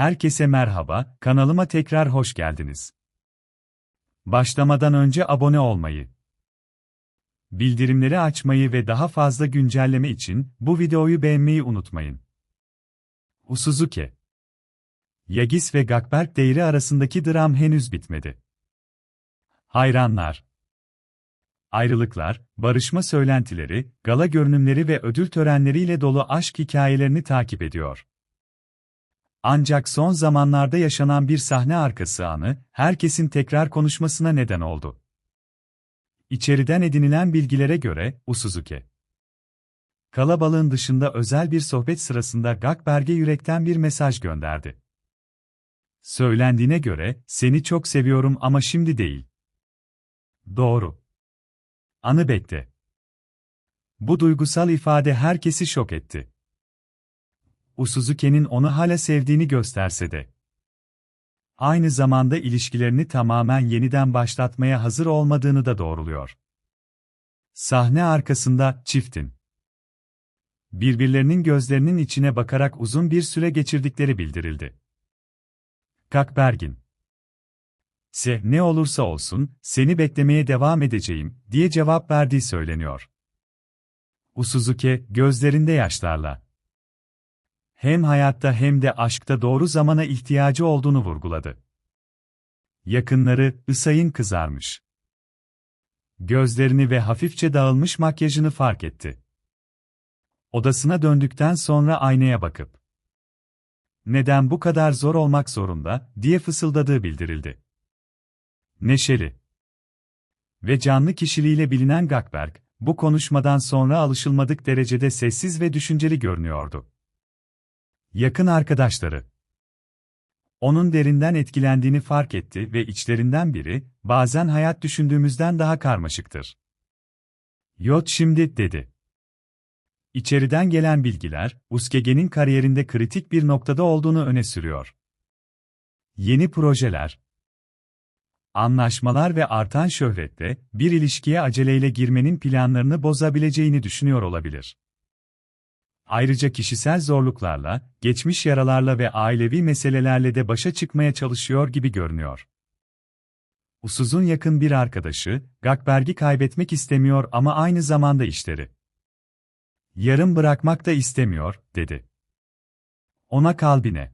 Herkese merhaba, kanalıma tekrar hoş geldiniz. Başlamadan önce abone olmayı, bildirimleri açmayı ve daha fazla güncelleme için bu videoyu beğenmeyi unutmayın. Usuzuki Yagis ve Gakberk değeri arasındaki dram henüz bitmedi. Hayranlar Ayrılıklar, barışma söylentileri, gala görünümleri ve ödül törenleriyle dolu aşk hikayelerini takip ediyor. Ancak son zamanlarda yaşanan bir sahne arkası anı, herkesin tekrar konuşmasına neden oldu. İçeriden edinilen bilgilere göre, Usuzuki. Kalabalığın dışında özel bir sohbet sırasında Gakberg'e yürekten bir mesaj gönderdi. Söylendiğine göre, seni çok seviyorum ama şimdi değil. Doğru. Anı bekle. Bu duygusal ifade herkesi şok etti. Usuzuke'nin onu hala sevdiğini gösterse de. Aynı zamanda ilişkilerini tamamen yeniden başlatmaya hazır olmadığını da doğruluyor. Sahne arkasında çiftin birbirlerinin gözlerinin içine bakarak uzun bir süre geçirdikleri bildirildi. Kakbergin Se ne olursa olsun, seni beklemeye devam edeceğim, diye cevap verdiği söyleniyor. Usuzuke, gözlerinde yaşlarla hem hayatta hem de aşkta doğru zamana ihtiyacı olduğunu vurguladı. Yakınları, Isay'ın kızarmış. Gözlerini ve hafifçe dağılmış makyajını fark etti. Odasına döndükten sonra aynaya bakıp, neden bu kadar zor olmak zorunda, diye fısıldadığı bildirildi. Neşeli ve canlı kişiliğiyle bilinen Gakberg, bu konuşmadan sonra alışılmadık derecede sessiz ve düşünceli görünüyordu. Yakın arkadaşları. Onun derinden etkilendiğini fark etti ve içlerinden biri, bazen hayat düşündüğümüzden daha karmaşıktır. Yot şimdi, dedi. İçeriden gelen bilgiler, Uskege'nin kariyerinde kritik bir noktada olduğunu öne sürüyor. Yeni projeler, anlaşmalar ve artan şöhretle, bir ilişkiye aceleyle girmenin planlarını bozabileceğini düşünüyor olabilir. Ayrıca kişisel zorluklarla, geçmiş yaralarla ve ailevi meselelerle de başa çıkmaya çalışıyor gibi görünüyor. Usuz'un yakın bir arkadaşı, Gakberg'i kaybetmek istemiyor ama aynı zamanda işleri. Yarım bırakmak da istemiyor, dedi. Ona kalbine.